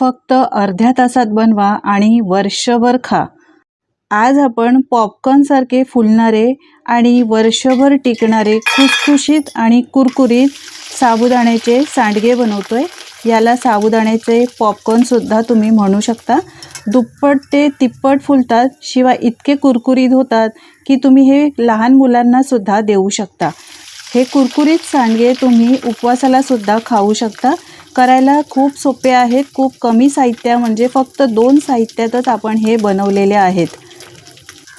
फक्त अर्ध्या तासात बनवा आणि वर्षभर खा. आज आपण पॉपकॉर्नसारखे फुलणारे आणि वर्षभर टिकणारे खुसखुशीत आणि कुरकुरीत साबुदाण्याचे सांडगे बनवतोय. याला साबुदाण्याचे पॉपकॉर्नसुद्धा तुम्ही म्हणू शकता. दुप्पट ते तिप्पट फुलतात शिवाय इतके कुरकुरीत होतात की तुम्ही हे लहान मुलांनासुद्धा देऊ शकता. हे कुरकुरीत सांडगे तुम्ही उपवासालासुद्धा खाऊ शकता. करायला खूप सोपे आहेत. खूप कमी साहित्य म्हणजे फक्त दोन साहित्यातच आपण हे बनवलेले आहेत.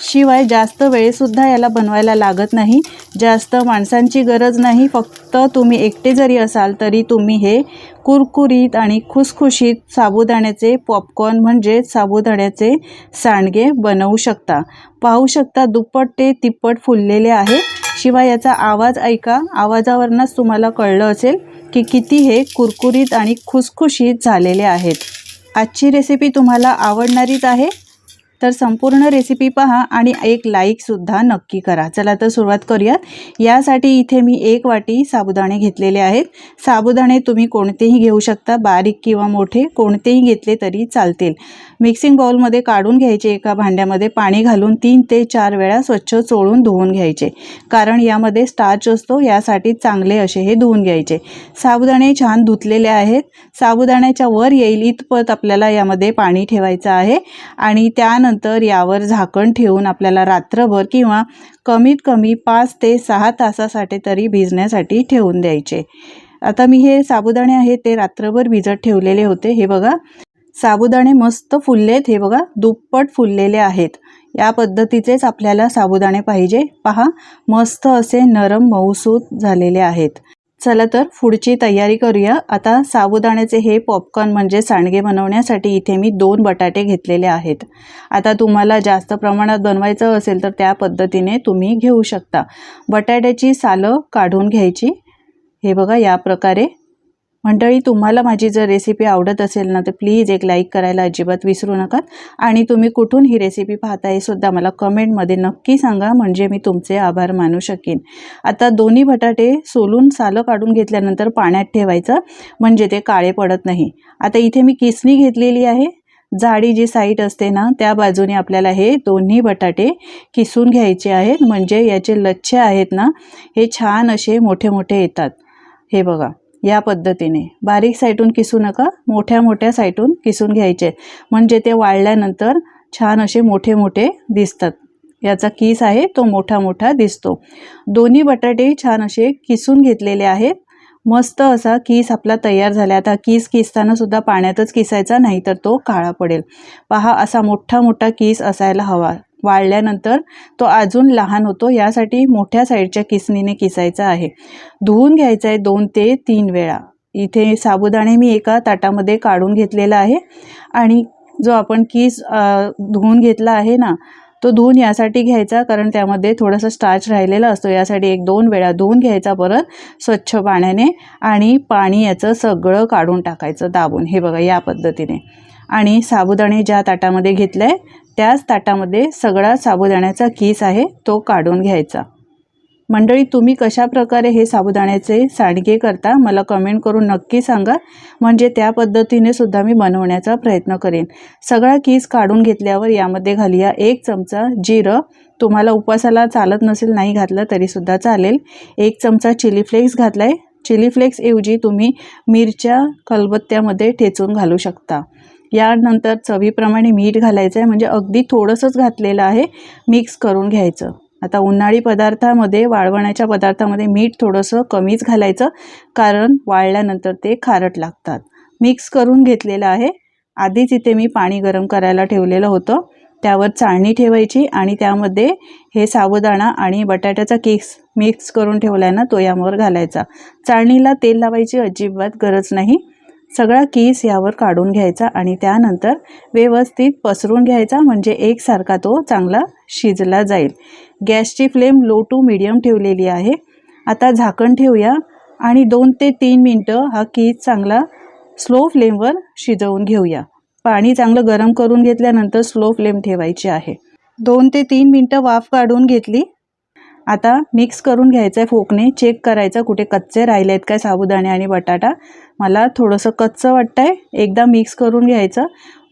शिवाय जास्त वेळसुद्धा याला बनवायला लागत नाही. जास्त माणसांची गरज नाही. फक्त तुम्ही एकटे जरी असाल तरी तुम्ही हे कुरकुरीत आणि खुसखुशीत साबुदाण्याचे पॉपकॉर्न म्हणजे साबुदाण्याचे सांडगे बनवू शकता. पाहू शकता दुप्पट ते तिप्पट फुललेले आहे. शिवाय याचा आवाज ऐका. आवाजावरूनच तुम्हाला कळलं असेल. की किती हे कुरकुरीत आणि खुसखुशीत झालेले आहेत. आजची रेसिपी तुम्हाला आवडणारीच आहे? तर संपूर्ण रेसिपी पहा आणि एक लाईकसुद्धा नक्की करा. चला तर सुरुवात करूयात. यासाठी इथे मी एक वाटी साबुदाणे घेतलेले आहेत. साबुदाणे तुम्ही कोणतेही घेऊ शकता बारीक किंवा मोठे कोणतेही घेतले तरी चालतील. मिक्सिंग बाउलमध्ये काढून घ्यायचे एका भांड्यामध्ये पाणी घालून तीन ते चार वेळा स्वच्छ चोळून धुवून घ्यायचे. कारण यामध्ये स्टार्च असतो यासाठी चांगले असे हे धुवून घ्यायचे. साबुदाणे छान धुतलेले आहेत. साबुदाण्याच्या वर येईल इतपत आपल्याला यामध्ये पाणी ठेवायचं आहे. आणि त्यानंतर यावर झाकण ठेवून आपल्याला रात्रभर किंवा कमीत कमी पाच ते सहा तासासाठी तरी भिजण्यासाठी ठेवून द्यायचे. आता मी हे साबुदाणे आहेत ते रात्रभर भिजत ठेवलेले होते. हे बघा साबुदाणे मस्त फुललेत. हे बघा दुप्पट फुललेले आहेत. या पद्धतीचेच आपल्याला साबुदाणे पाहिजे. पहा मस्त असे नरम मऊसूत झालेले आहेत. चला तर पुढची तयारी करूया. आता साबुदाण्याचे हे पॉपकॉर्न म्हणजे सांडगे बनवण्यासाठी इथे मी दोन बटाटे घेतलेले आहेत. आता तुम्हाला जास्त प्रमाणात बनवायचं असेल तर त्या पद्धतीने तुम्ही घेऊ शकता. बटाट्याची सालं काढून घ्यायची. हे बघा या प्रकारे मंडळी तुम्हाला माझी जर रेसिपी आवडत असेल ना तर प्लीज एक लाईक करायला अजिबात विसरू नका. आणि तुम्ही कुठून ही रेसिपी पाहता हे सुद्धा मला कमेंटमध्ये नक्की सांगा म्हणजे मी तुमचे आभार मानू शकेन. आता दोन्ही बटाटे सोलून सालं काढून घेतल्यानंतर पाण्यात ठेवायचं म्हणजे ते काळे पडत नाही. आता इथे मी किसणी घेतलेली आहे. जाडी जी साईट असते ना त्या बाजूने आपल्याला हे दोन्ही बटाटे किसून घ्यायचे आहेत. म्हणजे याचे लच्छे आहेत ना हे छान असे मोठे मोठे येतात. हे बघा. या पद्धतीने. बारीक साईटून किसू नका मोठ्या मोठ्या साईटून किसून घ्यायचे. म्हणजे ते वाळल्यानंतर छान असे मोठे मोठे दिसतात. याचा किस आहे तो मोठा मोठा दिसतो. दोन्ही बटाटे छान असे किसून घेतलेले आहेत. मस्त असा किस आपला तयार झाला. आता किस किसताना सुद्धा पाण्यातच किसायचा नाही तर तो काळा पडेल. पहा असा मोठा मोठा किस असायला हवा. वाळल्यानंतर तो अजून लहान होतो. यासाठी मोठ्या साईडच्या किसणीने किसायचा आहे. धुवून घ्यायचा आहे दोन ते तीन वेळा. इथे साबुदाणे मी एका ताटामध्ये काढून घेतलेला आहे. आणि जो आपण किस धुवून घेतला आहे ना तो धुवून यासाठी घ्यायचा कारण त्यामध्ये थोडंसं स्टार्च राहिलेला असतो. यासाठी एक दोन वेळा धुवून घ्यायचा परत स्वच्छ पाण्याने आणि पाणी याचं सगळं काढून टाकायचं दाबून. हे बघा या पद्धतीने. आणि साबुदाणे ज्या ताटामध्ये घेतलं आहे त्याच ताटामध्ये सगळा साबुदाण्याचा कीस आहे तो काढून घ्यायचा. मंडळी तुम्ही कशा प्रकारे हे साबुदाण्याचे सांडगे करता मला कमेंट करून नक्की सांगा. म्हणजे त्या पद्धतीने सुद्धा मी बनवण्याचा प्रयत्न करेन. सगळा कीस काढून घेतल्यावर यामध्ये घालूया एक चमचा जिरं. तुम्हाला उपवासाला चालत नसेल नाही घातलं तरीसुद्धा चालेल. एक चमचा चिली फ्लेक्स घातला आहे चिली फ्लेक्सऐवजी तुम्ही मिरच्या कलबत्त्यामध्ये ठेचून घालू शकता. यानंतर चवीप्रमाणे मीठ घालायचं आहे म्हणजे अगदी थोडंसंच घातलेलं आहे. मिक्स करून घ्यायचं. आता उन्हाळी पदार्थामध्ये वाळवण्याच्या पदार्थामध्ये मीठ थोडंसं कमीच घालायचं. कारण वाळल्यानंतर ते खारट लागतात. मिक्स करून घेतलेलं आहे. आधीच इथे मी पाणी गरम करायला ठेवलेलं होतं. त्यावर चाळणी ठेवायची आणि त्यामध्ये हे साबुदाणा आणि बटाट्याचा केक्स मिक्स करून ठेवला आहे ना तो यावर घालायचा. चाळणीला तेल लावायची अजिबात गरज नाही. सगळा केस यावर काढून घ्यायचा आणि त्यानंतर व्यवस्थित पसरून घ्यायचा म्हणजे एकसारखा तो चांगला शिजला जाईल. गॅसची फ्लेम लो टू मिडियम ठेवलेली आहे. आता झाकण ठेवूया आणि दोन ते तीन मिनटं हा कीस चांगला स्लो फ्लेमवर शिजवून घेऊया. पाणी चांगलं गरम करून घेतल्यानंतर स्लो फ्लेम ठेवायची आहे. दोन ते तीन मिनटं वाफ काढून घेतली. आता मिक्स करून घ्यायचं आहे फोकने चेक करायचं कुठे कच्चे राहिले आहेत काय साबुदाणे आणि बटाटा. मला थोडंसं कच्चं वाटतं आहे एकदा मिक्स करून घ्यायचं.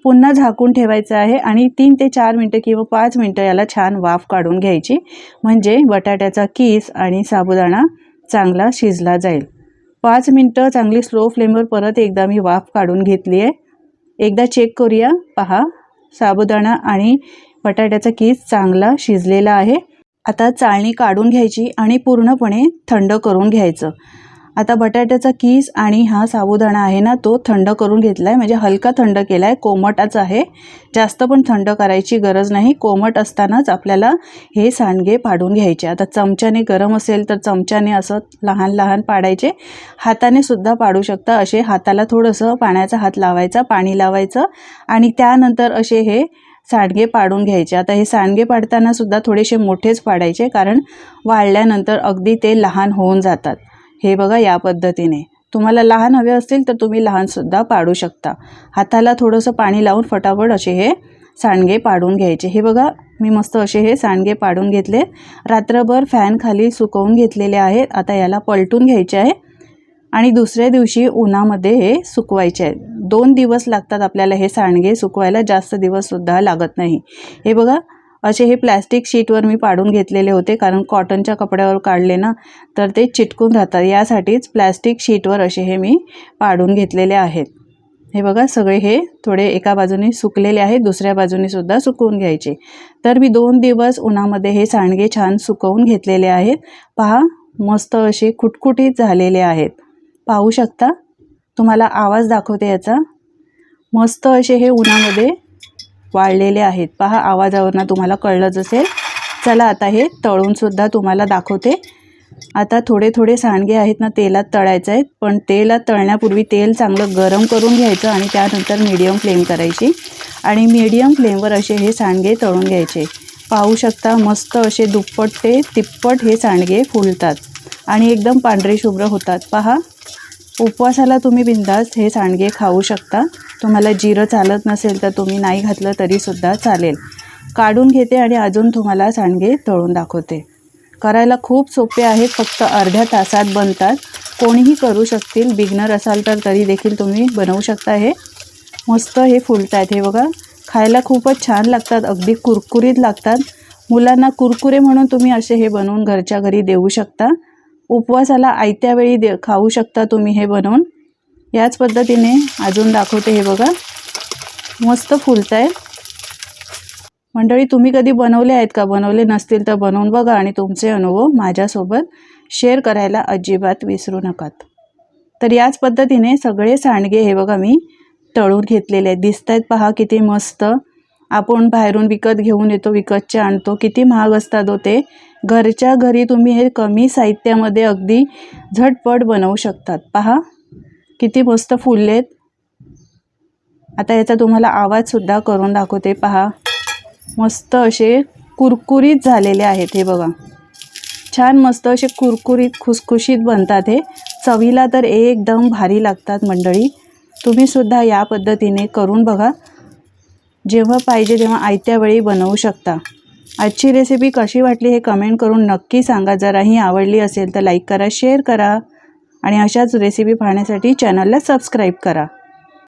पुन्हा झाकून ठेवायचं आहे आणि तीन ते चार मिनटं किंवा पाच मिनटं याला छान वाफ काढून घ्यायची. म्हणजे बटाट्याचा कीस आणि साबुदाणा चांगला शिजला जाईल. पाच मिनटं चांगली स्लो फ्लेमवर परत एकदा मी वाफ काढून घेतली आहे एकदा चेक करूया. पहा साबुदाणा आणि बटाट्याचा कीस चांगला शिजलेला आहे. आता चाळणी काढून घ्यायची आणि पूर्णपणे थंड करून घ्यायचं. आता बटाट्याचा कीस आणि हा साबुदाणा आहे ना तो थंड करून घेतला आहे म्हणजे हलका थंड केला आहे कोमटच आहे. जास्त पण थंड करायची गरज नाही. कोमट असतानाच आपल्याला हे सांडगे पाडून घ्यायचे. आता चमच्याने गरम असेल तर चमच्याने असं लहान लहान पाडायचे. हाताने सुद्धा पाडू शकता. असे हाताला थोडंसं पाण्याचा हात लावायचा पाणी लावायचं आणि त्यानंतर असे हे सांडगे पाडून घ्यायचे. आता हे सांडगे पाडताना सुद्धा थोडेसे मोठेच पाडायचे कारण वाळल्यानंतर अगदी ते लहान होऊन जातात. हे बघा या पद्धतीने. तुम्हाला लहान हवे असतील तर तुम्ही लहानसुद्धा पाडू शकता. हाताला थोडंसं पाणी लावून फटाफट असे हे सांडगे पाडून घ्यायचे. हे बघा मी मस्त असे हे सांडगे पाडून घेतले. रात्रभर फॅनखाली सुकवून घेतलेले आहेत. आता याला पलटून घ्यायचे आहे. आणि दुसऱ्या दिवशी उन्हामध्ये हे सुकवायचे. आहेत दोन दिवस लागतात आपल्याला हे सांडगे सुकवायला जास्त दिवससुद्धा लागत नाही. हे बघा असे हे प्लॅस्टिक शीटवर मी पाडून घेतलेले होते कारण कॉटनच्या कपड्यावर काढले ना तर ते चिटकून राहतात. यासाठीच प्लॅस्टिक शीटवर असे हे मी पाडून घेतलेले आहेत. हे बघा सगळे हे थोडे एका बाजूने सुकलेले आहेत दुसऱ्या बाजूने सुद्धा सुकवून घ्यायचे. तर मी दोन दिवस उन्हामध्ये हे सांडगे छान सुकवून घेतलेले आहेत. पहा मस्त असे खुटखुटीत झालेले आहेत. पाहू शकता? तुम्हाला आवाज दाखवते याचा. मस्त असे हे उन्हामध्ये वाळलेले आहेत. पहा आवाजावरनं तुम्हाला कळलंच असेल. चला आता हे तळूनसुद्धा तुम्हाला दाखवते. आता थोडे थोडे सांडगे आहेत ना तेलात तळायचे आहेत पण तेलात तळण्यापूर्वी तेल चांगलं गरम करून घ्यायचं आणि त्यानंतर मीडियम फ्लेम करायची. आणि मीडियम फ्लेमवर असे हे सांडगे तळून घ्यायचे. पाहू शकता मस्त असे दुप्पट ते तिप्पट हे सांडगे फुलतात आणि एकदम पांढरे शुभ्र होतात. पहा उपवासाला तुम्ही बिंदास्त हे सांडगे खाऊ शकता. तुम्हाला जिरं चालत नसेल तर तुम्ही नाही घातलं तरीसुद्धा चालेल. काढून घेते आणि अजून तुम्हाला सांडगे तळून दाखवते. करायला खूप सोपे आहेत फक्त अर्ध्या तासात बनतात. कोणीही करू शकतील बिगनर असाल तर तरी देखील तुम्ही बनवू शकता हे. मस्त हे फुलत आहेत हे बघा. खायला खूपच छान लागतात अगदी कुरकुरीत लागतात. मुलांना कुरकुरे म्हणून तुम्ही असे हे बनवून घरच्या घरी देऊ शकता. उपवासाला आयत्या वेळी दे खाऊ शकता तुम्ही हे बनवून. याच पद्धतीने अजून दाखवते हे बघा. मस्त फुलत आहे मंडळी तुम्ही कधी बनवले आहेत का? बनवले नसतील तर बनवून बघा आणि तुमचे अनुभव माझ्यासोबत शेअर करायला अजिबात विसरू नकात. तर याच पद्धतीने सगळे सांडगे हे बघा मी तळून घेतलेले आहेत. दिसत आहेत पहा किती मस्त. आपण बाहेरून विकत घेऊन येतो विकतचे आणतो. किती महाग असतात हो ते. घरच्या घरी तुम्ही हे कमी साहित्यामध्ये अगदी झटपट बनवू शकतात. पहा किती मस्त फुललेत. आता याचा तुम्हाला आवाजसुद्धा करून दाखवते. पहा मस्त असे कुरकुरीत झालेले आहेत हे बघा. छान मस्त असे कुरकुरीत खुसखुशीत बनतात हे. चवीला तर एकदम भारी लागतात मंडळी. तुम्हीसुद्धा या पद्धतीने करून बघा. जेव्हा पाहिजे तेव्हा आयत्या वेळी बनवू शकता. आजची रेसिपी कशी वाटली हे कमेंट करून नक्की सांगा. जराही आवडली असेल तर लाईक करा शेअर करा आणि अशाच रेसिपी पाहण्यासाठी चॅनलला सबस्क्राईब करा.